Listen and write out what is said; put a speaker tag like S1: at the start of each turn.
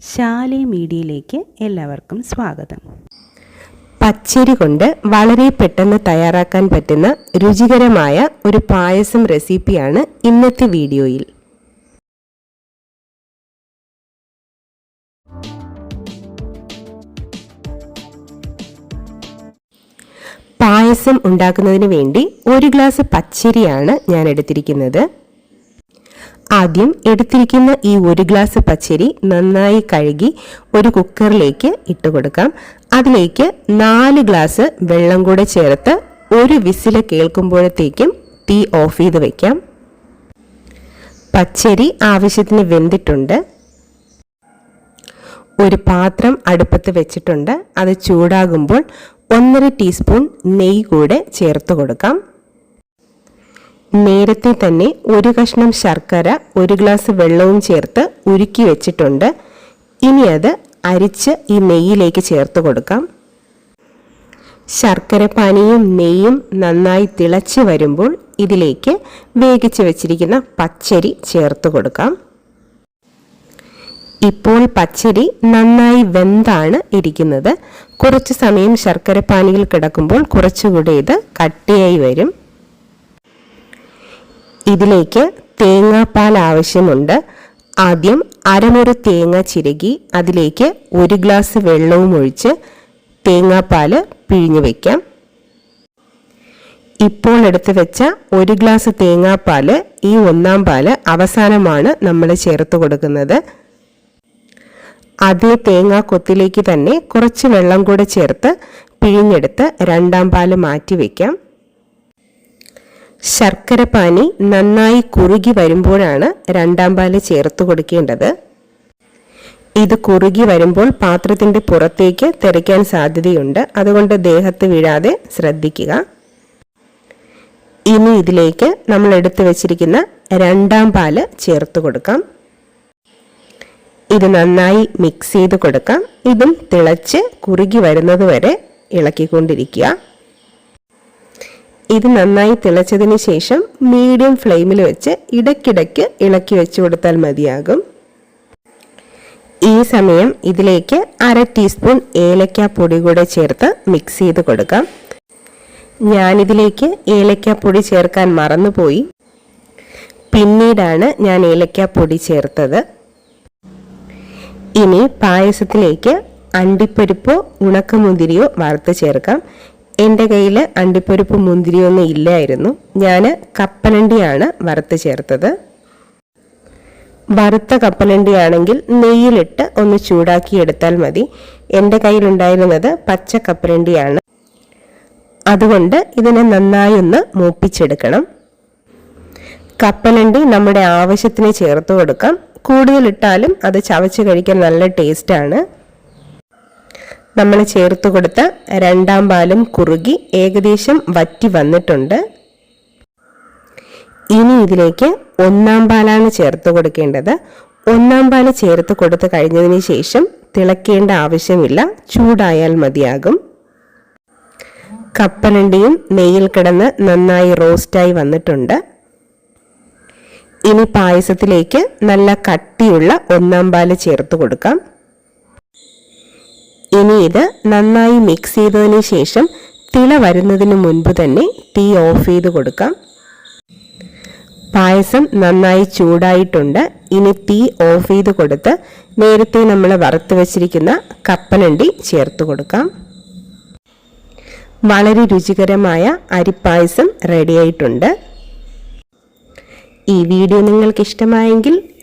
S1: ശാലി മീഡിയയിലേക്ക് എല്ലാവർക്കും സ്വാഗതം.
S2: പച്ചരി കൊണ്ട് വളരെ പെട്ടെന്ന് തയ്യാറാക്കാൻ പറ്റുന്ന രുചികരമായ ഒരു പായസം റെസിപ്പിയാണ് ഇന്നത്തെ വീഡിയോയിൽ. പായസം ഉണ്ടാക്കുന്നതിന് വേണ്ടി ഒരു ഗ്ലാസ് പച്ചരിയാണ് ഞാൻ എടുത്തിരിക്കുന്നത്. ആദ്യം എടുത്തിരിക്കുന്ന ഈ ഒരു ഗ്ലാസ് പച്ചരി നന്നായി കഴുകി ഒരു കുക്കറിലേക്ക് ഇട്ട് കൊടുക്കാം. അതിലേക്ക് നാല് ഗ്ലാസ് വെള്ളം കൂടെ ചേർത്ത് ഒരു വിസിൽ കേൾക്കുമ്പോഴത്തേക്കും തീ ഓഫ് ചെയ്ത് വയ്ക്കാം പച്ചരി ആവശ്യത്തിന് വെന്തിട്ടുണ്ട്. ഒരു പാത്രം അടുപ്പത്ത് വെച്ചിട്ടുണ്ട്. അത് ചൂടാകുമ്പോൾ ഒന്നര ടീസ്പൂൺ നെയ്യ് കൂടെ ചേർത്ത് കൊടുക്കാം. നേരത്തെ തന്നെ ഒരു കഷ്ണം ശർക്കര ഒരു ഗ്ലാസ് വെള്ളവും ചേർത്ത് ഉരുക്കി വെച്ചിട്ടുണ്ട്. ഇനി അത് അരിച്ച് ഈ നെയ്യിലേക്ക് ചേർത്ത് കൊടുക്കാം. ശർക്കര പനിയും നെയ്യും നന്നായി തിളച്ച് വരുമ്പോൾ ഇതിലേക്ക് വേവിച്ച് വെച്ചിരിക്കുന്ന പച്ചരി ചേർത്ത് കൊടുക്കാം. ഇപ്പോൾ പച്ചരി നന്നായി വെന്താണ് ഇരിക്കുന്നത്. കുറച്ച് സമയം ശർക്കര പാനിയിൽ കിടക്കുമ്പോൾ കുറച്ചുകൂടി ഇത് കട്ടിയായി വരും. ഇതിലേക്ക് തേങ്ങാപ്പാൽ ആവശ്യമുണ്ട്. ആദ്യം അരമുറി തേങ്ങ ചിരകി അതിലേക്ക് ഒരു ഗ്ലാസ് വെള്ളവും ഒഴിച്ച് തേങ്ങാപ്പാൽ പിഴിഞ്ഞു വയ്ക്കാം ഇപ്പോൾ എടുത്തു വെച്ച ഒരു ഗ്ലാസ് തേങ്ങാപ്പാൽ ഈ ഒന്നാം പാൽ അവസാനമാണ് നമ്മൾ ചേർത്ത് കൊടുക്കുന്നത്. അതേ തേങ്ങാ കൊത്തിലേക്ക് തന്നെ കുറച്ച് വെള്ളം കൂടെ ചേർത്ത് പിഴിഞ്ഞെടുത്ത് രണ്ടാം പാൽ മാറ്റി വയ്ക്കാം ശർക്കര പാനി നന്നായി കുറുകി വരുമ്പോഴാണ് രണ്ടാം പാൽ ചേർത്ത് കൊടുക്കേണ്ടത്. ഇത് കുറുകി വരുമ്പോൾ പാത്രത്തിന്റെ പുറത്തേക്ക് തെറിക്കാൻ സാധ്യതയുണ്ട്. അതുകൊണ്ട് ദേഹത്ത് വീഴാതെ ശ്രദ്ധിക്കുക. ഇനി ഇതിലേക്ക് നമ്മൾ എടുത്തു വച്ചിരിക്കുന്ന രണ്ടാം പാൽ ചേർത്ത് കൊടുക്കാം. ഇത് നന്നായി മിക്സ് ചെയ്ത് കൊടുക്കാം. ഇതും തിളച്ച് കുറുകി വരുന്നത് വരെ ഇളക്കിക്കൊണ്ടിരിക്കുക. ഇത് നന്നായി തിളച്ചതിന് ശേഷം മീഡിയം ഫ്ലെയിമിൽ വെച്ച് ഇടയ്ക്കിടയ്ക്ക് ഇളക്കി വെച്ച് കൊടുത്താൽ മതിയാകും. ഈ സമയം ഇതിലേക്ക് അര ടീസ്പൂൺ ഏലക്ക പൊടി കൂടെ ചേർത്ത് മിക്സ് ചെയ്ത് കൊടുക്കാം. ഞാനിതിലേക്ക് ഏലക്ക പൊടി ചേർക്കാൻ മറന്നുപോയി. പിന്നീടാണ് ഞാൻ ഏലക്ക പൊടി ചേർത്തത്. ഇനി പായസത്തിലേക്ക് അണ്ടിപ്പരിപ്പോ ഉണക്കമുന്തിരിയോ വറുത്ത് ചേർക്കാം. എന്റെ കയ്യിൽ അണ്ടിപ്പരിപ്പ് മുന്തിരിയൊന്നും ഇല്ലായിരുന്നു. ഞാൻ കപ്പലണ്ടിയാണ് വറുത്ത് ചേർത്തത്. വറുത്ത കപ്പലണ്ടിയാണെങ്കിൽ നെയ്യിലിട്ട് ഒന്ന് ചൂടാക്കി എടുത്താൽ മതി. എന്റെ കയ്യിലുണ്ടായിരുന്നത് പച്ച കപ്പലണ്ടിയാണ്. അതുകൊണ്ട് ഇതിനെ നന്നായി ഒന്ന് മൂപ്പിച്ചെടുക്കണം. കപ്പലണ്ടി നമ്മുടെ ആവശ്യത്തിന് ചേർത്ത് കൊടുക്കാം. കൂടുതലിട്ടാലും അത് ചവച്ച് കഴിക്കാൻ നല്ല ടേസ്റ്റാണ് നമ്മൾ ചേർത്ത് കൊടുത്ത രണ്ടാം പാലും കുറുകി ഏകദേശം വറ്റി വന്നിട്ടുണ്ട്. ഇനി ഇതിലേക്ക് ഒന്നാം പാലാണ് ചേർത്ത് കൊടുക്കേണ്ടത്. ഒന്നാം പാൽ ചേർത്ത് കൊടുത്ത് കഴിഞ്ഞതിന് ശേഷം തിളക്കേണ്ട ആവശ്യമില്ല. ചൂടായാൽ മതിയാകും. കപ്പലണ്ടിയും നെയ്യിൽ കിടന്ന് നന്നായി റോസ്റ്റായി വന്നിട്ടുണ്ട്. ഇനി പായസത്തിലേക്ക് നല്ല കട്ടിയുള്ള ഒന്നാം പാൽ ചേർത്ത് കൊടുക്കാം. ഇനി ഇത് നന്നായി മിക്സ് ചെയ്തതിന് ശേഷം തിള വരുന്നതിന് മുൻപ് തന്നെ തീ ഓഫ് ചെയ്ത് കൊടുക്കാം. പായസം നന്നായി ചൂടായിട്ടുണ്ട്. ഇനി തീ ഓഫ് ചെയ്ത് കൊടുത്ത് നേരത്തെ നമ്മൾ വറുത്ത് വച്ചിരിക്കുന്ന കപ്പലണ്ടി ചേർത്ത് കൊടുക്കാം. വളരെ രുചികരമായ അരിപ്പായസം റെഡിയായിട്ടുണ്ട് ഈ വീഡിയോ നിങ്ങൾക്ക് ഇഷ്ടമായെങ്കിൽ